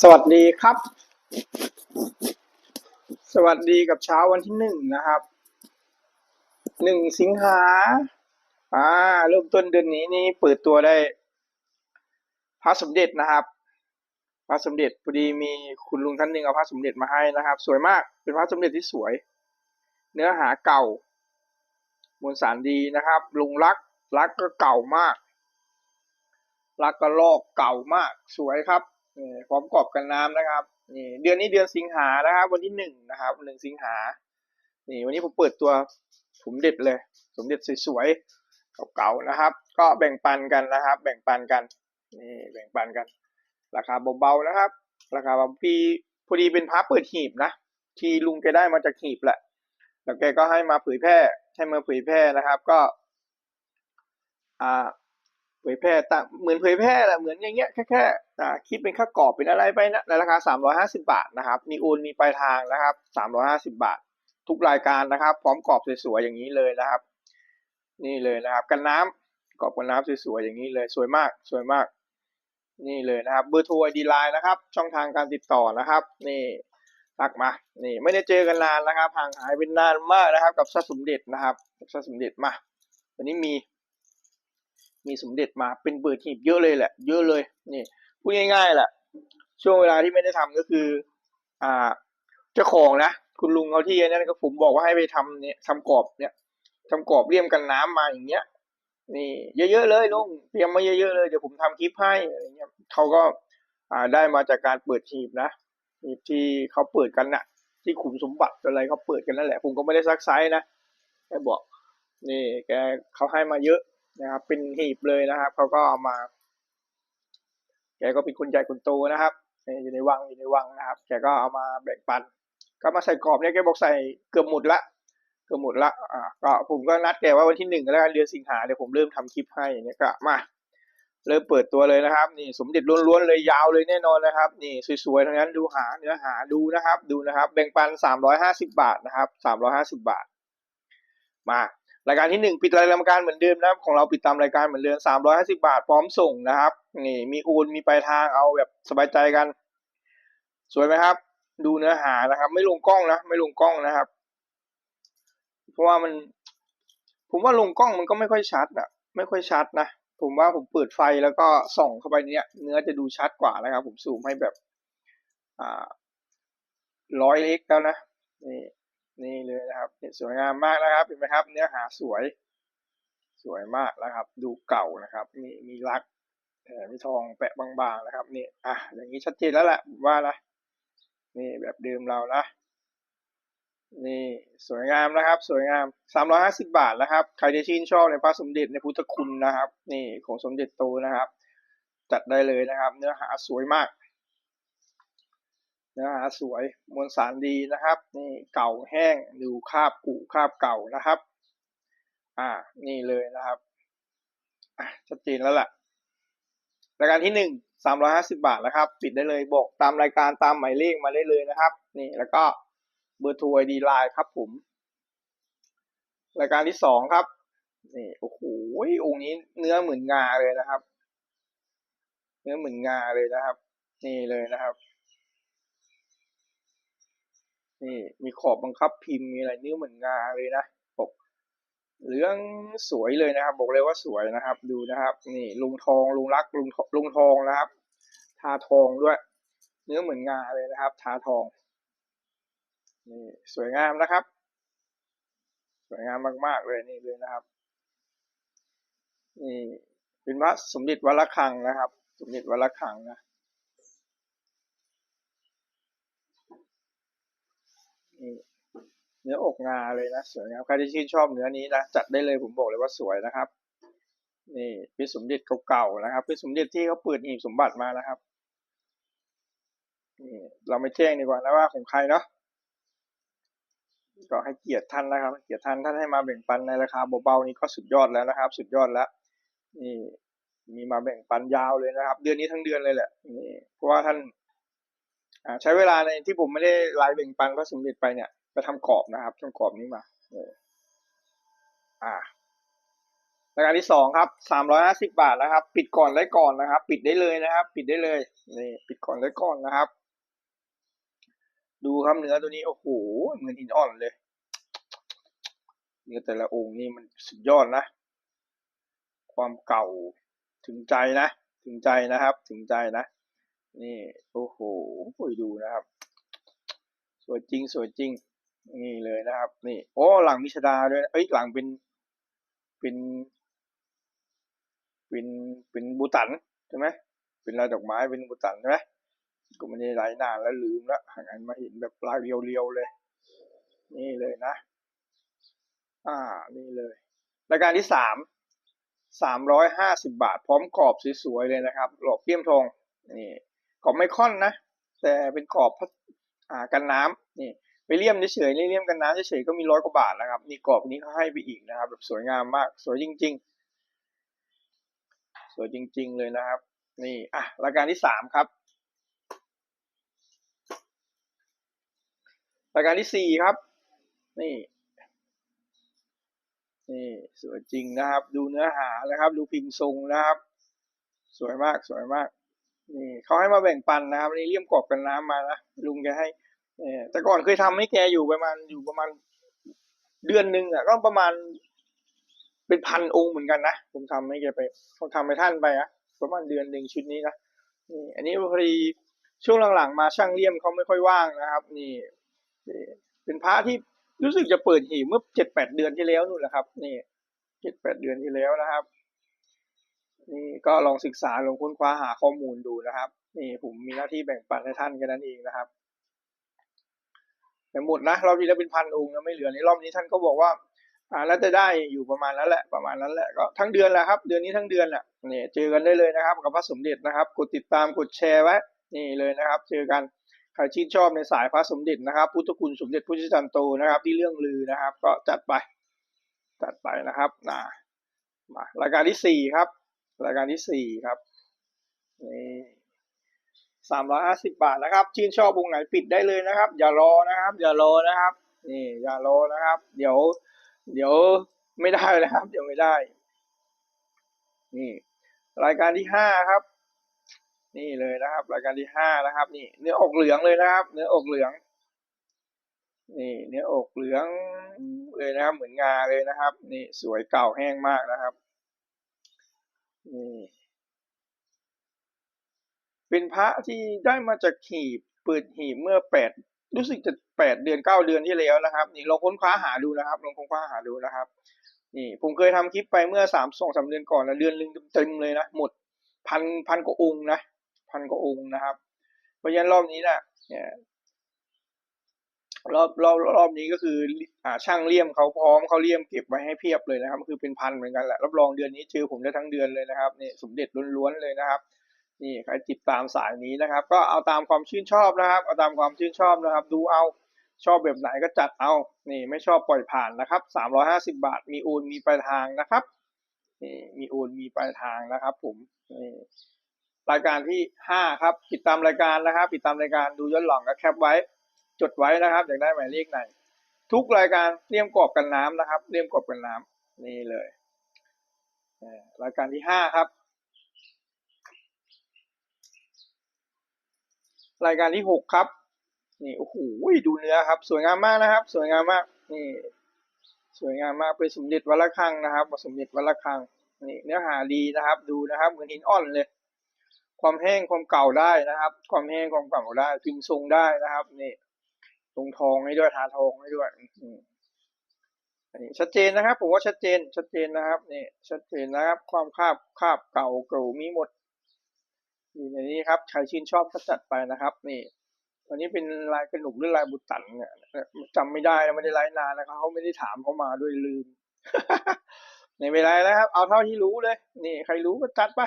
สวัสดีครับ สวัสดีกับเช้าวันที่หนึ่งนะครับ หนึ่งสิงหาอ่าเริ่มต้นเดือนนี้นี่เปิดตัวได้ พระสมเด็จนะครับพระสมเด็จพอดีมีคุณลุงท่านหนึ่งเอาพระสมเด็จมาให้นะครับ สวยมากเป็นพระสมเด็จที่สวย เนื้อหาเก่ามวลสารดีนะครับลุงรักรักก็เก่ามาก รักก็ลอกเก่ามากสวยครับนี่พร้อมกรอบกันน้ำนะครับนี่เดือนนี้เดือนสิงหานะครับ วันที่หนึ่งนะครับหนึ่งสิงหานี่วันนี้ผมเปิดตัวสมเด็จเลย สมเด็จสวยๆเก่าๆนะครับ ก็แบ่งปันกันนะครับ แบ่งปันกันนี่แบ่งปันกัน ราคาเบาๆนะครับ ราคาบาพี่พอดีเป็นพระเปิดหีบนะที่ลุงแกได้มาจากหีบแหละแล้วแกก็ให้มาเผยแพร่ให้มาเผยแพร่นะครับ ก็ อ่า เผยแพร่ตาเหมือนเผยแพร่แหละเหมือนอย่างเงี้ยแค่แค่คิดเป็นค่ากรอบเป็นอะไรไปนะในราคาสามร้อยห้าสิบาทนะครับ มีโอนมีปลายทางนะครับสามร้อยห้าสิบาท ทุกรายการนะครับ พร้อมกรอบสวยๆอย่างนี้เลยนะครับ นี่เลยนะครับ กันน้ำกรอบกันน้ำสวยๆอย่างนี้เลยสวยมากสวยมาก นี่เลยนะครับเบอร์โทรไอดีไลน์นะครับ ช่องทางการติดต่อนะครับ นี่ทักมา นี่ไม่ได้เจอกันนานนะครับห่างหายเป็นนานมากนะครับ กับซาสมเด็จนะครับกับซาสมเด็จมาวันนี้มี มีสมเด็จมาเป็นเบิดหีบเยอะเลยแหละ เยอะเลยนี่พูดง่ายๆแหละ ช่วงเวลาที่ไม่ได้ทำก็คือ อ่าเจ้าของนะคุณลุงเอาที่นนั้นก็ผมบอกว่าให้ไปทำเนี่ยทำกรอบเนี่ยทำกรอบเลี่ยมกันน้ำมาอย่างเงี้ย นี่ เยอะๆเลยลุงเตรียมมาเยอะๆเลยเดี๋ยวผมทำคลิปให้อะไรเงี้ยเขาก็อ่าได้มาจากการเปิดหีบนะหีบที่เขาเปิดกันน่ะ ที่ขุมสมบัติอะไรเขาเปิดกันนั่นแหละ ผมก็ไม่ได้ซักไซส์นะแค่บอก นี่แกเขาให้มาเยอะ นะครับ เป็นหีบเลยนะครับเขาก็เอามาแกก็เป็นคนใหญ่คนโตนะครับนี่อยู่ในวังอยู่ในวังนะครับแกก็เอามาแบ่งปัน ก็มาใส่กรอบเนี่ยแกบอกใส่เกือบหมดละเกือบหมดละอ่าก็ผมก็นัดแกว่าวันที่หนึ่งแล้วกันเดือนสิงหาเดี๋ยวผมเริ่มทำคลิปให้เนี่ยก็มาเริ่มเปิดตัวเลยนะครับ นี่สมเด็จล้วนๆเลยยาวเลยแน่นอนนะครับ นี่สวยๆทั้งนั้นดูหาเนื้อหาดูนะครับ ดูนะครับ แบ่งปันสามร้อยห้าสิบาทนะครับสามร้อยห้าสิบาท มา รายการที่หนึ่งปิดรายการเหมือนเดิมนะครับ ของเราปิดตามรายการเหมือนเดิมสามร้อยห้าสิบาทพร้อมส่งนะครับนี่มีโอนมีปลายทางเอาแบบสบายใจกัน สวยไหมครับ ดูเนื้อหานะครับ ไม่ลงกล้องนะ ไม่ลงกล้องนะครับ เพราะว่ามัน ผมว่าลงกล้องมันก็ไม่ค่อยชัดอะไม่ค่อยชัดนะผมว่าผมเปิดไฟแล้วก็ส่องเข้าไปเนี่ยเนื้อจะดูชัดกว่านะครับ ผมซูมให้แบบอ่าร้อยเล็กแล้วนะนี่ นี่เลยนะครับสวยงามมากนะครับเห็นไหมครับ เนื้อหาสวย สวยมากนะครับ ดูเก่านะครับ มีมีรักแถมมีทองแปะบางๆนะครับนี่อะอย่างนี้ชัดเจนแล้วแหละผมว่านะนี่แบบเดิมเรานะนี่สวยงามนะครับ สวยงามสามร้อยห้าสิบาทนะครับใครที่ชื่นชอบในพระสมเด็จในพุทธคุณนะครับ นี่ของสมเด็จโตนะครับ จัดได้เลยนะครับ เนื้อหาสวยมาก เนื้อหาสวยมวลสารดีนะครับ นี่เก่าแห้งดูคาบกูคาบเก่านะครับ อ่า นี่เลยนะครับอะชัดเจนแล้วล่ะรายการที่หนึ่งสามร้อยห้าสิบาทนะครับ ปิดได้เลยบอกตามรายการตามหมายเลขมาได้เลยนะครับ นี่แล้วก็เบอร์โทรไอดีไลน์ครับผม รายการที่สองครับนี่โอ้โหองค์นี้เนื้อเหมือนงาเลยนะครับ เนื้อเหมือนงาเลยนะครับ นี่เลยนะครับ นี่มีขอบบังคับพิมพ์มีอะไรเนื้อเหมือนงาเลยนะปกเหลืองสวยเลยนะครับ บอกเลยว่าสวยนะครับ ดูนะครับ นี่ลุงทองลุงรักลุงทลุงทองนะครับ ทาทองด้วย เนื้อเหมือนงาเลยนะครับ ทาทองนี่สวยงามนะครับ สวยงามมาก ๆ เลยนี่เลยนะครับนี่เป็นพระสมเด็จวัดระฆังนะครับ สมเด็จวัดระฆังนะ เนื้ออกงาเลยนะสวยงามใครที่ชื่นชอบเนื้อนี้นะจัดได้เลยผมบอกเลยว่าสวยนะครับ นี่เป็นสมเด็จเก่าๆนะครับเป็นสมเด็จที่เขาเปิดหีบสมบัติมานะครับนี่เราไม่แจ้งดีกว่านะว่าของใครเนาะก็ให้เกียรติท่านนะครับเกียรติท่านท่านให้มาแบ่งปันในราคาเบาๆนี้ก็สุดยอดแล้วนะครับ สุดยอดแล้วนี่มีมาแบ่งปันยาวเลยนะครับ เดือนนี้ทั้งเดือนเลยแหละนี่เพราะว่าท่าน ใช้เวลาในที่ผมไม่ได้ไลฟ์แบ่งปันพระสมเด็จไปเนี่ยไปทำกรอบนะครับทำกรอบนี้มาเอออ่ารายการที่สองครับสามร้อยห้าสิบาทนะครับ ปิดก่อนได้ก่อนนะครับ ปิดได้เลยนะครับ ปิดได้เลยนี่ปิดก่อนได้ก่อนนะครับ ดูครับเนื้อตัวนี้โอ้โหเหมือนหินอ่อนเลยเนื้อแต่ละองค์นี่มันสุดยอดนะ ความเก่าถึงใจนะ ถึงใจนะครับ ถึงใจนะ นี่โอ้โหดูนะครับ สวยจริงสวยจริง นี่เลยนะครับ นี่โอ้หลังมิชดาด้วยนะเอ้ยหลังเป็นเป็นเป็นเป็นบูตันใช่ไหมเป็นลายดอกไม้เป็นบูตันใช่ไหมก็ไม่ได้หลายนานแล้วลืมล้วหันมาเห็นแบบลายเรียวๆเลย นี่เลยนะ อ่านี่เลยรายการที่สามสามร้อยห้าสิบาท พร้อมกรอบสวยๆเลยนะครับ หลอกเปี้ยมทองนี่ กรอบไม่ค่อนนะ แต่เป็นกรอบอ่ากันน้ำนี่ไปเลี่ยมเฉยๆเลี่ยมกันน้ำเฉยๆก็มีร้อยกว่าบาทนะครับนี่กรอบนี้เขาให้ไปอีกนะครับ แบบสวยงามมาก สวยจริง ๆ สวยจริง ๆ เลยนะครับ นี่อะรายการที่สามครับรายการที่สี่ครับ นี่นี่สวยจริงนะครับ ดูเนื้อหานะครับ ดูพิมพ์ทรงนะครับ สวยมากสวยมาก นี่เขาให้มาแบ่งปันนะครับนี่เลี่ยมกรอบกันน้ำมานะลุงแกให้เออแต่ก่อนเคยทำให้แกอยู่ประมาณอยู่ประมาณเดือนหนึ่งอะก็ประมาณ เป็นพันองค์เหมือนกันนะผมทำให้แกไปผมทำให้ท่านไปอะประมาณเดือนหนึ่งชุดนี้นะนี่อันนี้พอดีช่วงหลังๆ มาช่างเลี่ยมเขาไม่ค่อยว่างนะครับนี่นี่ เป็นพระที่รู้สึกจะเปิดหีบเมื่อเจ็ดแปดเดือนที่แล้วนู่นแหละครับ นี่เจ็ดแปดเดือนที่แล้วนะครับ นี่ก็ลองศึกษาลองค้นคว้าหาข้อมูลดูนะครับ นี่ผมมีหน้าที่แบ่งปันให้ท่านแค่นั้นเองนะครับแต่หมดนะรอบที่แล้วเป็นพันองค์แล้วไม่เหลือในรอบนี้ท่านก็บอกว่าอ่าแล้วจะได้อยู่ประมาณนั้นแหละประมาณนั้นแหละก็ทั้งเดือนแหละครับ เดือนนี้ทั้งเดือนแหละนี่เจอกันได้เลยนะครับ กับพระสมเด็จนะครับ กดติดตามกดแชร์ไว้นี่เลยนะครับ เจอกันใครชื่นชอบในสายพระสมเด็จนะครับ พุทธคุณสมเด็จพุทธจันโตนะครับ ที่เรื่องลือนะครับ ก็จัดไป จัดไปนะครับนะมารายการที่สี่ครับ รายการที่สี่ครับนี่สามร้อยห้าสิบบาทนะครับชื่นชอบวงไหนปิดได้เลยนะครับ อย่ารอนะครับ อย่ารอนะครับ นี่อย่ารอนะครับ เดี๋ยว เดี๋ยวไม่ได้นะครับ เดี๋ยวไม่ได้ นี่ รายการที่ห้าครับ นี่เลยนะครับ รายการที่ห้านะครับ นี่ เนื้ออกเหลืองเลยนะครับ เนื้ออกเหลือง นี่เนื้ออกเหลืองเลยนะครับ เหมือนงาเลยนะครับ นี่สวยเก่าแห้งมากนะครับ นี่เป็นพระที่ได้มาจากหีบเปิดหีบเมื่อแปดรู้สึกจะแปดเดือนเก้าเดือนที่แล้วนะครับ นี่ลองค้นคว้าหาดูนะครับลองค้นคว้าหาดูนะครับ นี่ ผมเคยทำคลิปไปเมื่อสามสองสามเดือนก่อนนะเดือนหนึ่งเต็มเลยนะหมดพันพันกว่าองค์นะพันกว่าองค์นะครับเพราะฉะนั้นรอบนี้นะเนี่ย รอบรอบรอบนี้ก็คืออ่าช่างเลี่ยมเขาพร้อมเขาเลี่ยมเก็บไว้ให้เพียบเลยนะครับ คือเป็นพันเหมือนกันแหละรับรองเดือนนี้เจอผมได้ทั้งเดือนเลยนะครับนี่สมเด็จล้วนๆเลยนะครับนี่ใครติดตามสายนี้นะครับ ก็เอาตามความชื่นชอบนะครับ เอาตามความชื่นชอบนะครับ ดูเอาชอบแบบไหนก็จัดเอานี่ไม่ชอบปล่อยผ่านนะครับสามร้อยห้าสิบาท มีโอนมีปลายทางนะครับนี่มีโอนมีปลายทางนะครับ ผมนี่รายการที่ห้าครับ ติดตามรายการนะครับติดตามรายการดูย้อนหลังก็แคปไว้ จดไว้นะครับอยากได้หมายเลขไหน ทุกรายการเลี่ยมกรอบกันน้ำนะครับเลี่ยมกรอบกันน้ำนี่เลยรายการที่ห้าครับ รายการที่หกครับนี่โอ้โหดูเนื้อครับ สวยงามมากนะครับ สวยงามมากนี่สวยงามมากเป็นสมเด็จวัดระฆังนะครับสมเด็จวัดระฆังนี่เนื้อหาดีนะครับ ดูนะครับเหมือนหินอ่อนเลย ความแห้งความเก่าได้นะครับ ความแห้งความเก่าได้พิมพ์ทรงได้นะครับนี่ ตรงทองให้ด้วยทาทองให้ด้วยอันนี้ชัดเจนนะครับ ผมว่าชัดเจน ชัดเจนนะครับนี่ชัดเจนนะครับ ความคาบคาบเก่าเก่ามีหมดอยู่ในนี้ครับใครชื่นชอบก็จัดไปนะครับ นี่อันนี้เป็นลายกระหนุกหรือลายบุตรันเนี่ยจำไม่ได้นะไม่ได้ไลฟ์นานนะครับเขาไม่ได้ถามเขามาด้วยลืมในเวลานะครับ เอาเท่าที่รู้เลย นี่ ใครรู้ก็จัดไป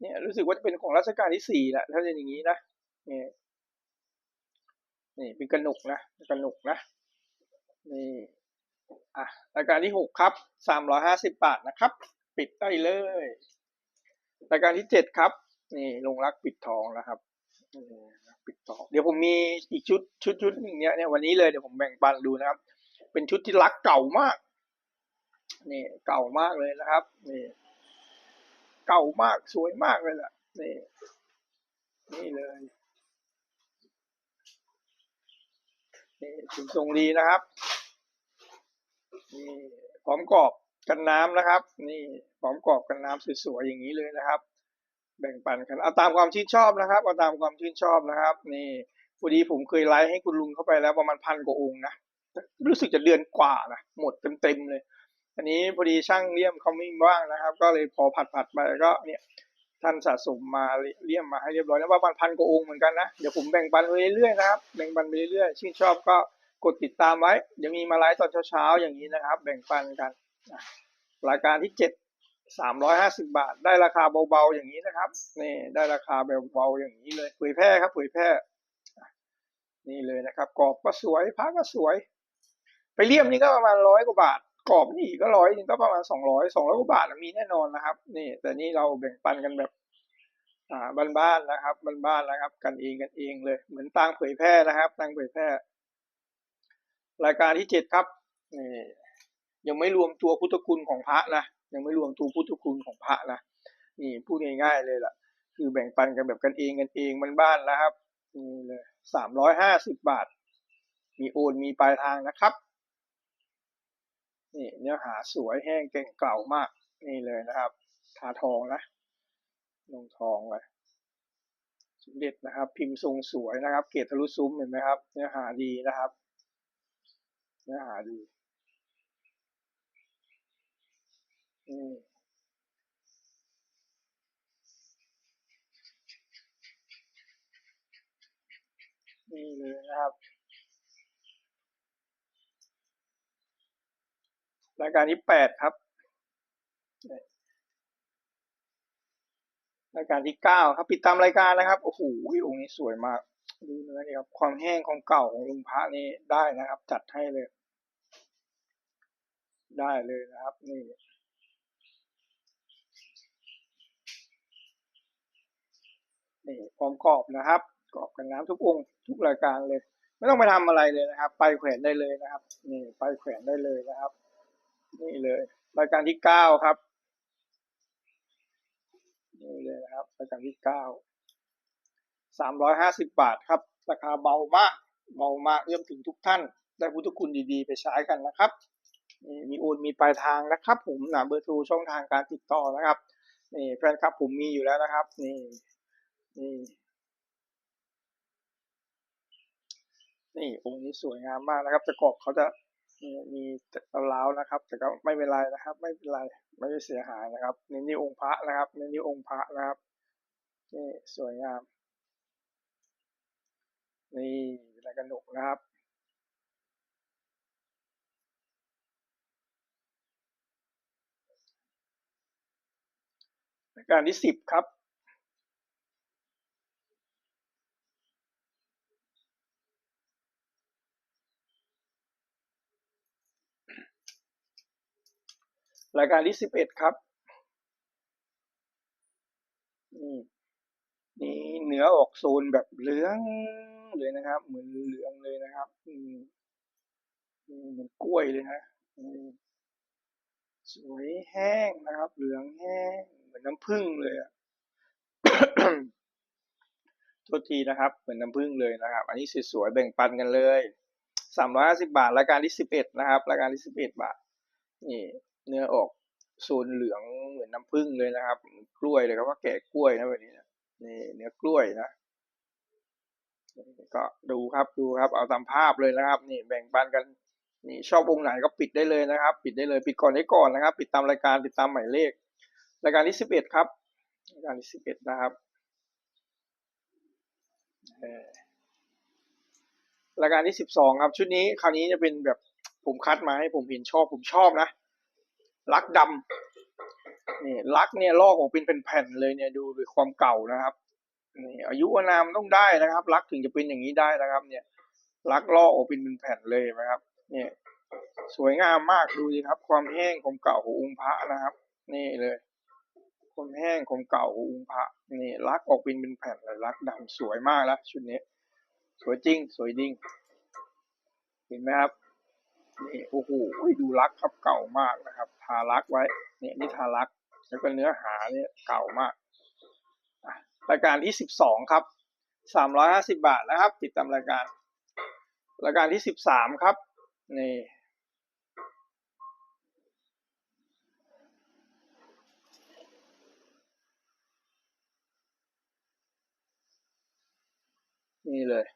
เนี่ยรู้สึกว่าจะเป็นของรัชกาลที่สี่แหละถ้าเป็นอย่างนี้นะนี่ นี่เป็นกระหนุกนะกระหนุกนะนี่อะรายการที่หกครับสามร้อยห้าสิบบาทนะครับ ปิดได้เลยรายการที่เจ็ดครับ นี่ลงรักปิดทองนะครับปิดทอง เดี๋ยวผมมีอีกชุดชุดชุดหนึ่งเนี้ยเนี่ยวันนี้เลยเดี๋ยวผมแบ่งปันดูนะครับ เป็นชุดที่รักเก่ามาก นี่เก่ามากเลยนะครับ นี่ เก่ามากสวยมากเลยล่ะนี่นี่เลย นี่ถึงทรงดีนะครับนี่พร้อมกรอบกันน้ำนะครับ นี่พร้อมกรอบกันน้ำสวยๆอย่างนี้เลยนะครับ แบ่งปันกันเอาตามความชื่นชอบนะครับเอาตามความชื่นชอบนะครับ นี่พอดีผมเคยไลฟ์ให้คุณลุงเข้าไปแล้วประมาณพันกว่าองค์นะรู้สึกจะเดือนกว่านะหมดเต็มๆเลย อันนี้พอดีช่างเลี่ยมเขาไม่ว่างนะครับ ก็เลยพอผัดผัดๆไปก็เนี่ย ท่านสะสมมาเลี่ยมมาให้เรียบร้อยแล้วประมาพันกว่าองค์เหมือนกันนะเดี๋ยวผมแบ่งปันไปเรื่อยๆนะครับแบ่งปันไปเรื่อยๆชื่นชอบก็กดติดตามไว้เดี๋ยวมีมาไลฟ์ตอนเช้าๆอย่างนี้นะครับ แบ่งปันกันรายการที่เจ็ดสามร้อยห้าสิบาท ได้ราคาเบาๆอย่างนี้นะครับนี่ได้ราคาเบาๆอย่างนี้เลยเผยแพร่ครับเผยแพร่นี่เลยนะครับกรอบก็สวยผ้าก็สวย ไปเลี่ยมนี่ก็ประมาณร้อยกว่าบาท กรอบนี่ก็ร้อยนึงก็ประมาณสองร้อยสองร้อยกว่าบาทมีแน่นอนนะครับ นี่ แต่นี่เราแบ่งปันกันแบบอ่าบ้านๆนะครับบ้านๆนะครับ กันเองกันเองเลย เหมือนตังเผยแพร่นะครับตังเผยแพร่ รายการที่เจ็ดครับนี่ยังไม่รวมตัวพุทธคุณของพระนะยังไม่รวมตัวพุทธคุณของพระนะนี่พูดง่ายๆเลยล่ะ คือแบ่งปันกันแบบกันเองกันเองบ้านๆนะครับนี่เลยสามร้อยห้าสิบบาท มีโอนมีปลายทางนะครับ นี่เนื้อหาสวยแห้งเก่งเก่ามาก นี่เลยนะครับ ทาทองนะลงทองเลยสมเด็จนะครับ พิมพ์ทรงสวยนะครับ เกตทะลุซุ้มเห็นไหมครับ เนื้อหาดีนะครับ เนื้อหาดีอืมนี่เลยนะครับ รายการที่แปดครับ รายการที่เก้าครับปิดตามรายการนะครับโอ้โหองค์นี้สวยมากดูเนื้อนี่ครับ ความแห้งของเก่าของลุงพระนี่ได้นะครับ จัดให้เลย ได้เลยนะครับ นี่นี่พร้อมกรอบนะครับกรอบกันน้ำทุกองค์ทุกรายการเลย ไม่ต้องไปทำอะไรเลยนะครับ ไปแขวนได้เลยนะครับ นี่ไปแขวนได้เลยนะครับ นี่เลยรายการที่เก้าครับนี่เลยนะครับรายการที่เก้าสามร้อยห้าสิบบาทครับ ราคาเบามากเบามากเอื้อมถึงทุกท่าน ได้พุทธคุณดีๆ ไปใช้กันนะครับนี่มีโอนมีปลายทางนะครับ ผมหนะเบอร์โทรช่องทางการติดต่อนะครับนี่แฟนคลับผมมีอยู่แล้วนะครับนี่นี่นี่องค์นี้สวยงามมากนะครับแต่กรอบเขาจะ มีมีล้าๆนะครับ แต่ก็ไม่เป็นไรนะครับ ไม่เป็นไรไม่ได้เสียหายนะครับนี่นี่องค์พระนะครับนี่นี่องค์พระนะครับนี่สวยงาม นี่ลายกระหนกนะครับรายการที่สิบครับ รายการที่สิบเอ็ดครับ นี่นี่เนื้อออกโซนแบบเหลืองเลยนะครับ เหมือนเหลืองเลยนะครับ อืมอืมเหมือนกล้วยเลยนะอืมสวยแห้งนะครับ เหลืองแห้ง เหมือนน้ำผึ้งเลยอะโทษทีนะครับ เหมือนน้ำผึ้งเลยนะครับ อันนี้สวยๆแบ่งปันกันเลยสามร้อยห้าสิบาทรายการที่สิบเอ็ดนะครับรายการที่สิบเอ็ดบาทนี่ เนื้อออกโซนเหลืองเหมือนน้ำผึ้งเลยนะครับ กล้วยเลยครับว่าแกะกล้วยนะแบบนี้นะนี่เนื้อกล้วยนะก็ดูครับดูครับ เอาตามภาพเลยนะครับ นี่แบ่งปันกันนี่ชอบองค์ไหนก็ปิดได้เลยนะครับ ปิดได้เลยปิดก่อนได้ก่อนนะครับ ปิดตามรายการปิดตามหมายเลข รายการที่สิบเอ็ดครับรายการที่สิบเอ็ดนะครับเอ่อรายการที่สิบสองครับ ชุดนี้คราวนี้จะเป็นแบบผมคัดมาให้ผมเห็นชอบผมชอบนะ ลักดำนี่ลักเนี่ยลอกออกเป็นแผ่นๆเลยเนี่ยดูด้วยความเก่านะครับนี่อายุอานามต้องได้นะครับ ลักถึงจะเป็นอย่างนี้ได้นะครับ เนี่ย ลักลอกออกเป็นแผ่นเลยนะครับ เนี่ย สวยงามมากดูสิครับ ความแห้งความเก่าขององค์พระนะครับ นี่เลยความแห้งความเก่าขององค์พระนี่ลักออกเป็นเป็นแผ่นเลยลักดำสวยมากแล้วชุดนี้ สวยจริง สวยจริงเห็นไหมครับนี่โอ้โหดูลักครับเก่ามากนะครับ ทารักไว้ เนี่ยนี่ทารักแล้วก็เนื้อหาเนี่ยเก่ามากรายการที่สิบสองครับสามร้อยห้าสิบาทนะครับ ติดตามรายการ รายการที่สิบสามครับนี่นี่เลย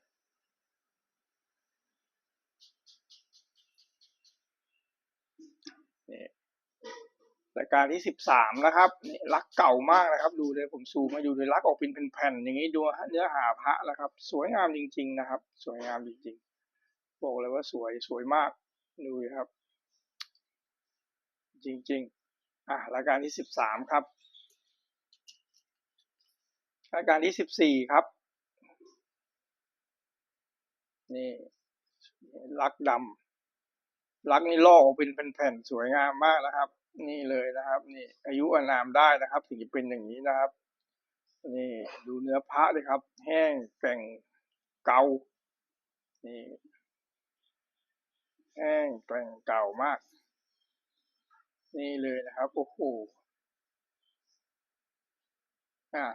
รายการที่สิบสามนะครับนี่รักเก่ามากนะครับ ดูเลยผมซูมมาอยู่เลยรักออกเป็นแผ่นๆอย่างนี้ดูเนื้อหาพระแล้วครับ สวยงามจริง ๆ นะครับ สวยงามจริงๆ บอกเลยว่าสวยสวยมากดูครับ จริง ๆ อะรายการที่สิบสามครับรายการที่สิบสี่ครับนี่รักดำรักนี่ลอกออกเป็นแผ่นๆสวยงามมากนะครับ นี่เลยนะครับ นี่ อายุอานามได้นะครับถึงจะเป็นอย่างนี้นะครับ นี่ดูเนื้อพระเลยครับ แห้งแก่งเกานี่แห้งแก่งเก่ามาก นี่เลยนะครับโอ้โหอ่า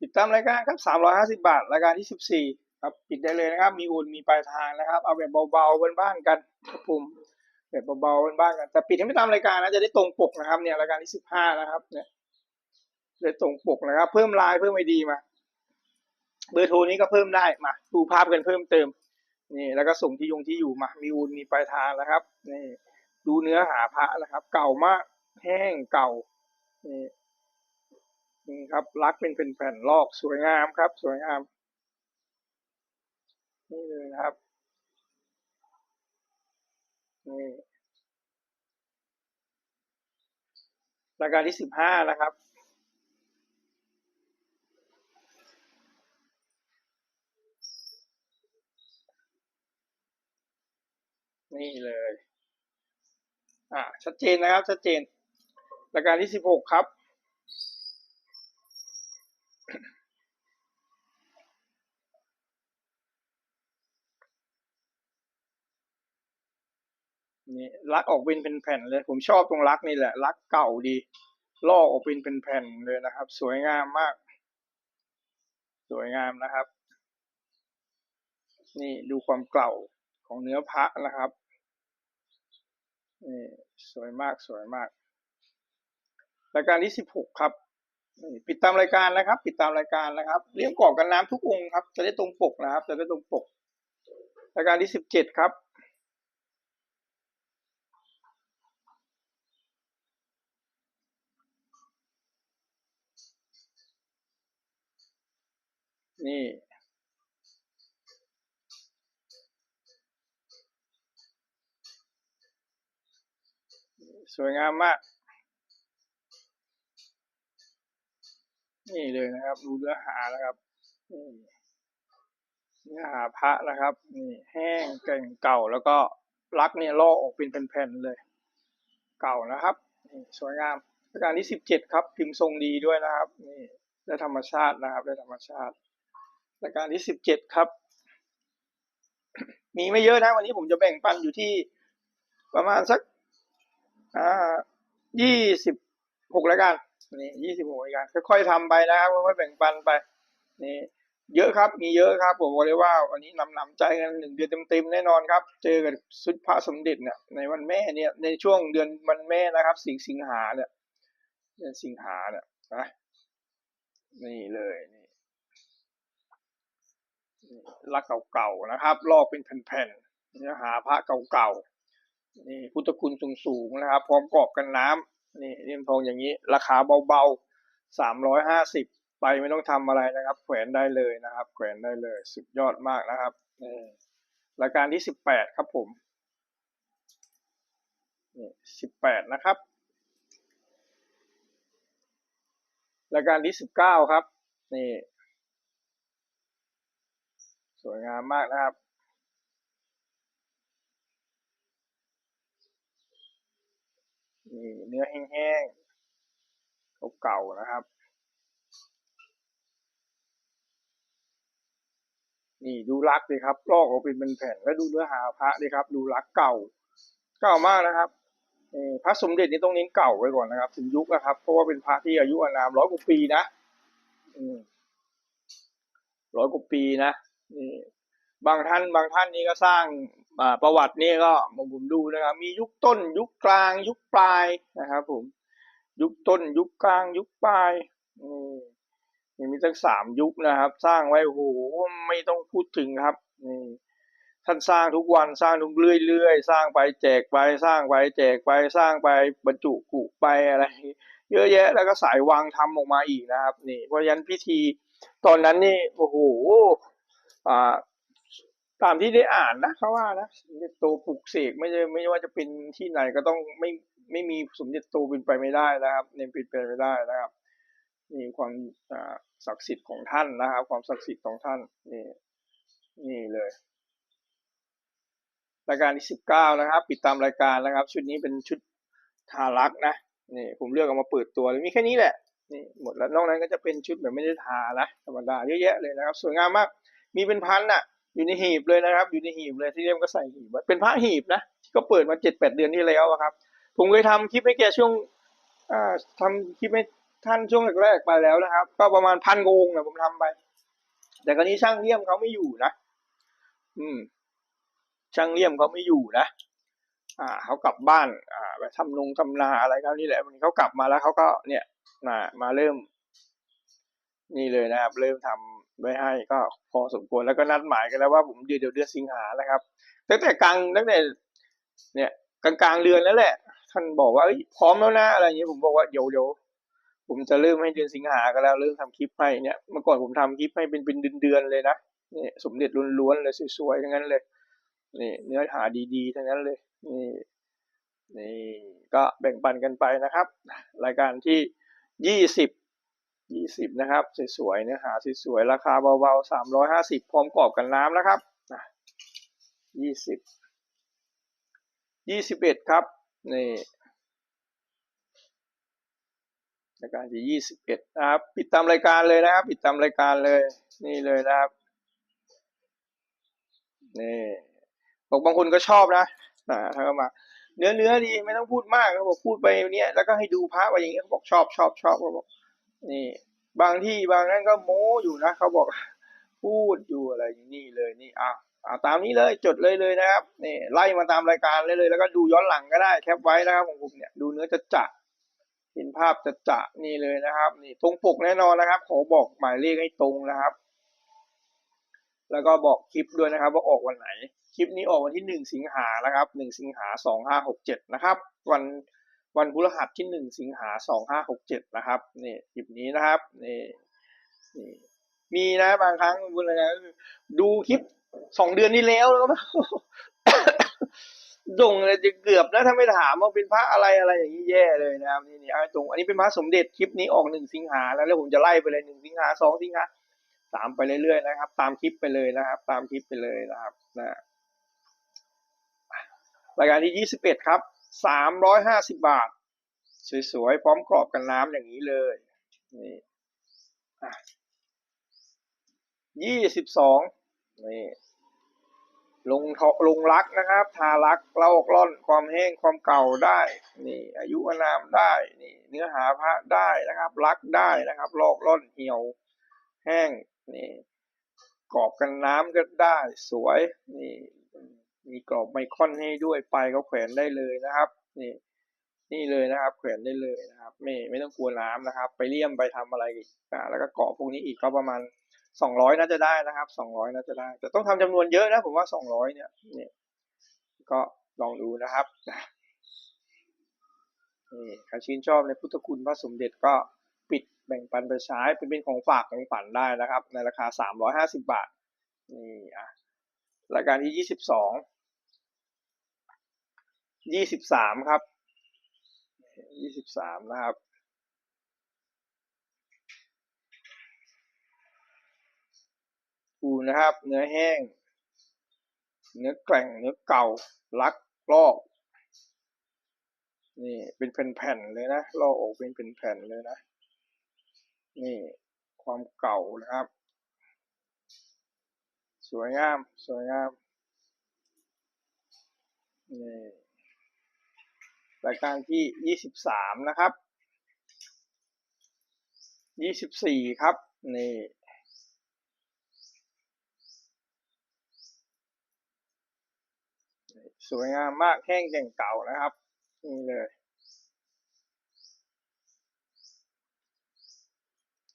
ติดตามรายการครับสามร้อยห้าสิบาท รายการที่สิบสี่ครับปิดได้เลยนะครับ มีอุ่นมีปลายทางนะครับ เอาแบบเบาๆบ้านๆกันครับผม แบบเบาๆบ้านกันแต่ปิดให้ไม่ตามรายการนะจะได้ตรงปกนะครับ เนี่ยรายการที่สิบห้านะครับ เนี่ยได้ตรงปกนะครับ เพิ่มไลน์เพิ่มไอดีมา เบอร์โทรนี้ก็เพิ่มได้มาดูภาพกันเพิ่มเติมนี่แล้วก็ส่งที่ยงที่อยู่มา มีอุ่นมีปลายทางนะครับนี่ดูเนื้อหาพระนะครับ เก่ามากแห้งเก่านี่นี่ครับรักเป็นเป็นแผ่นลอกสวยงามครับ สวยงามนี่เลยนะครับ นี่รายการที่สิบห้านะครับ นี่เลย อ่าชัดเจนนะครับ ชัดเจนรายการที่สิบหกครับ นี่ลักออกเป็นแผ่นเลย ผมชอบตรงลักนี่แหละลักเก่าดีลอกออกเป็นเป็นแผ่นเลยนะครับ สวยงามมาก สวยงามนะครับ นี่ดูความเก่าของเนื้อพระนะครับนี่สวยมากสวยมาก รายการที่สิบหกครับปิดตามรายการนะครับ ปิดตามรายการนะครับเลี้ยงกรอบกันน้ำทุกองค์ครับ จะได้ตรงปกนะครับ จะได้ตรงปก รายการที่สิบเจ็ดครับ นี่ สวยงามมาก นี่เลยนะครับ ดูเนื้อหานะครับเนื้อหาพระนะครับ นี่แห้งเก่งเก่าแล้วก็ลักเนี่ยลอกออกเป็นแผ่นๆเลย เก่านะครับนี่สวยงามปรายการที่สิบเจ็ดครับ พิมพ์ทรงดีด้วยนะครับ นี่ได้ธรรมชาตินะครับได้ธรรมชาติ รายการที่สิบเจ็ดครับ มีไม่เยอะนะ วันนี้ผมจะแบ่งปันอยู่ที่ประมาณสักอ่ายี่สิบหกรายการนี่ยี่สิบหกรายการค่อยๆทำไปนะครับค่อยๆแบ่งปันไปนี่เยอะครับ มีเยอะครับผมบอกเลยว่าวันนี้นำนำใจกันหนึ่งเดือนเต็มๆแน่นอนครับ เจอกับสุดพระสมเด็จเนี่ยในวันแม่เนี่ยในช่วงเดือนวันแม่นะครับ สิงสิงหาเนี่ยเดือนสิงหาเนี่ยนะนี่เลยนี่ นี่ลักเก่าๆนะครับ ลอกเป็นแผ่นๆเนื้อหาพระเก่าๆนี่พุทธคุณสูงๆนะครับ พร้อมกรอบกันน้ำนี่เลี่ยมทองอย่างนี้ ราคาเบาๆสามร้อยห้าสิบไปไม่ต้องทำอะไรนะครับ แขวนได้เลยนะครับ แขวนได้เลยสุดยอดมากนะครับนี่รายการที่สิบแปดครับผมนี่สิบแปดนะครับรายการที่สิบเก้าครับนี่ สวยงามมากนะครับ นี่เนื้อแห้งๆเก่าๆนะครับ นี่ดูรักเลยครับลอกออกเป็นแผ่นแล้วดูเนื้อหาพระเลยครับ ดูรักเก่า เก่ามากนะครับพระสมเด็จนี่ต้องเน้นเก่าไว้ก่อนนะครับ ถึงยุคนะครับ เพราะว่าเป็นพระที่อายุอานามร้อยกว่าปีนะร้อยกว่าปีนะ บางท่านบางท่านนี่ก็สร้างประวัตินี่ก็ผมดูนะครับ มียุคต้น ยุคกลาง ยุคปลายนะครับผม ยุคต้น ยุคกลาง ยุคปลายนี่มีตั้งสามยุคนะครับ สร้างไว้โอ้โหไม่ต้องพูดถึงครับนี่ท่านสร้างทุกวันสร้างทุกเรื่อยๆสร้างไปแจกไปสร้างไปแจกไปสร้างไปบรรจุกุไปอะไร เยอะแยะ แล้วก็สายวางทำออกมาอีกนะครับ นี่เพราะฉะนั้นพิธีตอนนั้นนี่โอ้โห ตามที่ได้อ่านนะเขาว่านะสมเด็จโตปลุกเสกไม่ใช่ไม่ว่าจะเป็นที่ไหนก็ต้องไม่ไม่มีสมเด็จโตเป็นไปไม่ได้นะครับเนี่ยเป็นไปไม่ได้นะครับนี่ความศักดิ์สิทธิ์ของท่านนะครับ ความศักดิ์สิทธิ์ของท่านนี่นี่เลยรายการที่สิบเก้านะครับ ปิดตามรายการนะครับ ชุดนี้เป็นชุดทารักนะนี่ผมเลือกเอามาเปิดตัวเลยมีแค่นี้แหละนี่หมดแล้วนอกนั้นก็จะเป็นชุดแบบไม่ได้ทานะธรรมดาเยอะแยะเลยนะครับ สวยงามมาก มีเป็นพันอะ อยู่ในหีบเลยนะครับ อยู่ในหีบเลยที่เรียมก็ใส่หีบไว้เป็นพระหีบนะก็เปิดมาเจ็ดแปดเดือนที่แล้วครับ ผมเคยทำคลิปให้แกช่วงอ่าทำคลิปให้ท่านช่วงแรกๆไปแล้วนะครับ ก็ประมาณพันกงนะผมทำไป แต่คราวนี้ช่างเลี่ยมเขาไม่อยู่นะอืม ช่างเลี่ยมเขาไม่อยู่นะอ่าเขากลับบ้านอ่าไปทำนงทำนาอะไรเขานี่แหละวันนี้เขากลับมาแล้วเขาก็เนี่ยมามาเริ่ม นี่เลยนะครับ เริ่มทำ ไว้ให้ก็พอสมควรแล้วก็นัดหมายกันแล้วว่าผมเดือนเดือนเดือนสิงหาแล้วครับตั้งแต่กลางตั้งแต่เนี่ยกลางกลางเดือนแล้วแหละ ท่านบอกว่าเอ้ยพร้อมแล้วนะอะไรอย่างเงี้ยผมบอกว่าเดี๋ยวเดี๋ยวผมจะเริ่มให้เดือนสิงหากันแล้วเริ่มทำคลิปให้เนี่ยเมื่อก่อนผมทำคลิปให้เป็นเป็นเดือนๆเลยนะนี่สมเด็จล้วนๆเลยสวยๆทั้งนั้นเลยนี่เนื้อหาดีๆทั้งนั้นเลยนี่นี่ก็แบ่งปันกันไปนะครับ รายการที่ยี่สิบ ยี่สิบนะครับ สวยๆเนื้อหาสวยๆราคาเบาๆสามร้อยห้าสิบพร้อมกรอบกันน้ำนะครับยี่สิบยี่สิบเอ็ดครับ นี่รายการที่ยี่สิบเอ็ดนะครับ ปิดตามรายการเลยนะครับ ปิดตามรายการเลย นี่เลยนะครับ นี่บอกบางคนก็ชอบนะนะถ้าเข้ามาเนื้อเนื้อดีไม่ต้องพูดมากเขาบอกพูดไปเนี้ยแล้วก็ให้ดูพระไปอย่างเงี้ยเขาบอกชอบชอบชอบเขาบอก นี่ บางที่บางนั้นก็โม้อยู่นะเขาบอกพูดอยู่อะไรอย่างนี้เลยนี่อะอ่าตามนี้เลยจดเลยเลยนะครับนี่ไล่มาตามรายการเลยเลยแล้วก็ดูย้อนหลังก็ได้แคปไว้นะครับของผมเนี่ยดูเนื้อจะจะเห็นภาพจะจะนี่เลยนะครับ นี่ตรงปกแน่นอนนะครับขอบอกหมายเลขให้ตรงนะครับ แล้วก็บอกคลิปด้วยนะครับ ว่าออกวันไหน คลิปนี้ออกวันที่หนึ่งสิงหานะครับหนึ่งสิงหาสองห้าหกเจ็ดนะครับ วัน วันพฤหัสที่หนึ่งสิงหาสองห้าหกเจ็ดนะครับนี่คลิปนี้นะครับนี่นี่มีนะบางครั้งคุณอะไรนะดูคลิปสองเดือนที่แล้วแล้วก็ส่งเลยจะเกือบนะถ้าไม่ถามว่าเป็นพระอะไรอะไรอย่างนี้แย่เลยนะครับนี่นี่เอาตรงอันนี้เป็นพระสมเด็จคลิปนี้ออกหนึ่งสิงหาแล้วแล้วผมจะไล่ไปเลยหนึ่งสิงหาสองสิงหาตามไปเรื่อยๆนะครับ ตามคลิปไปเลยนะครับ ตามคลิปไปเลยนะครับนะรายการที่ยี่สิบเอ็ดครับ สามร้อยห้าสิบบาท สวยๆ พร้อมกรอบกันน้ำอย่างนี้เลยนี่ยี่สิบสองนี่ลงทอลงรักนะครับ ทารักเล่าอกล่อนความแห้งความเก่าได้ นี่ อายุอนามได้ นี่ เนื้อหาพระได้นะครับ รักได้นะครับ ลอกล่อนเหี่ยว แห้ง นี่กรอบกันน้ำก็ได้ สวย นี่ มีกรอบไมคอนให้ด้วยไปก็แขวนได้เลยนะครับ นี่นี่เลยนะครับ แขวนได้เลยนะครับ ไม่ไม่ต้องกลัวน้ำนะครับ ไปเลี่ยมไปทำอะไรอีกอ่าแล้วก็เกาะพวกนี้อีกก็ประมาณสองร้อยน่าจะได้นะครับสองร้อยน่าจะได้ แต่ต้องทำจำนวนเยอะนะผมว่าสองร้อยเนี่ยนี่ก็ลองดูนะครับนี่ใครชื่นชอบในพุทธคุณพระสมเด็จก็ปิดแบ่งปันไปใช้เป็นเป็นของฝากของฝันได้นะครับ ในราคาสามร้อยห้าสิบาทนี่อะรายการที่ยี่สิบสอง ยี่สิบสามครับ ยี่สิบสามนะครับ ปูนะครับ เนื้อแห้ง เนื้อแกร่ง เนื้อเก่า ลัก ลอก นี่ เป็นแผ่นๆเลยนะ ลอกออกเป็นเป็นแผ่นเลยนะ นี่ ความเก่านะครับ สวยงาม สวยงาม นี่ รายการที่ยี่สิบสามนะครับยี่สิบสี่ครับ นี่สวยงามมากแห้งแก่งเก่านะครับ นี่เลย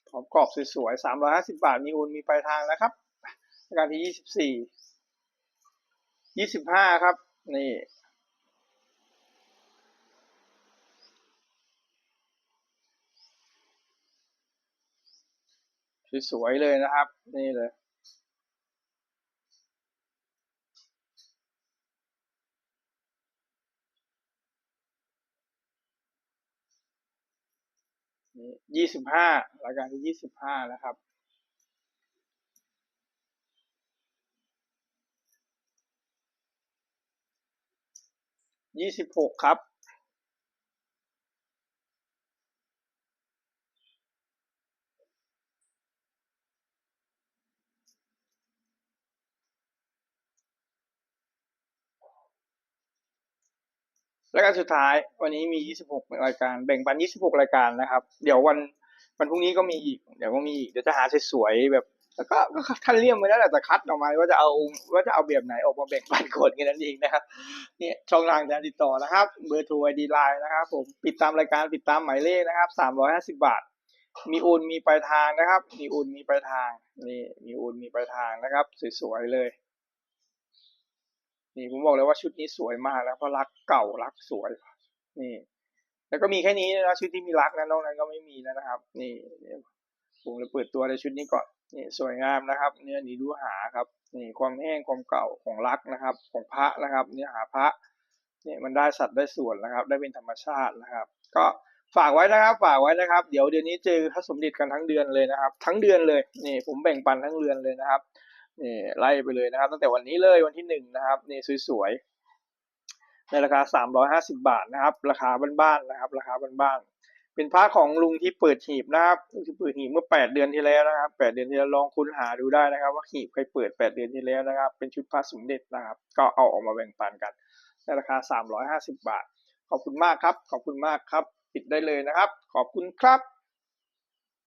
พร้อมกรอบสวยๆสามร้อยห้าสิบาท มีโอนมีปลายทางนะครับรายการที่ยี่สิบสี่ยี่สิบห้าครับ นี่ สวยๆเลยนะครับ นี่เลยนี่ยี่สิบห้ารายการที่ยี่สิบห้านะครับ ยี่สิบหกครับ รายการสุดท้ายวันนี้มี 26 รายการ แบ่งปัน 26 รายการนะครับ เดี๋ยววันวันพรุ่งนี้ก็มีอีก เดี๋ยวก็มีอีก เดี๋ยวจะหาสวยๆแบบ แล้วก็ก็ท่านเลี่ยมไว้แล้วแหละแต่คัดออกมาว่าจะเอาว่าจะเอาแบบไหนออกมาแบ่งปันคนกันนั่นเองนะครับ เนี่ยช่องทางการติดต่อนะครับ เบอร์โทรไอดีไลน์นะครับ ผมปิดตามรายการปิดตามหมายเลขนะครับ 350 บาท มีโอนมีปลายทางนะครับ มีโอนมีปลายทางนี่มีโอนมีปลายทางนะครับ สวยๆเลย นี่ผมบอกเลยว่าชุดนี้สวยมากแล้วเพราะรักเก่ารักสวย นี่ แล้วก็มีแค่นี้นะชุดที่มีรักนะนอกนั้นก็ไม่มีแล้วนะครับ นี่ผมเลยเปิดตัวในชุดนี้ก่อนนี่สวยงามนะครับ เนื้อนี้ดูหาครับ นี่ความแห้งความเก่าของรักนะครับ ของพระนะครับ เนื้อหาพระเนี่ยมันได้สัตว์ได้ส่วนนะครับ ได้เป็นธรรมชาตินะครับ ก็ฝากไว้นะครับ ฝากไว้นะครับ เดี๋ยวเดือนนี้เจอพระสมเด็จกันทั้งเดือนเลยนะครับ ทั้งเดือนเลย นี่ผมแบ่งปันทั้งเดือนเลยนะครับ นี่ไล่ไปเลยนะครับ ตั้งแต่วันนี้เลยวันที่หนึ่งนะครับนี่สวยๆในราคาสามร้อยห้าสิบาทนะครับ ราคาบ้านๆนะครับ ราคาบ้านๆเป็นพระของลุงที่เปิดหีบนะครับลุงที่เปิดหีบเมื่อแปดเดือนที่แล้วนะครับแปดเดือนที่แล้วลองค้นหาดูได้นะครับ ว่าหีบใครเปิดแปดเดือนที่แล้วนะครับ เป็นชุดพระสมเด็จนะครับ ก็เอาออกมาแบ่งปันกันในราคาสามร้อยห้าสิบาท ขอบคุณมากครับ ขอบคุณมากครับ ปิดได้เลยนะครับ ขอบคุณครับ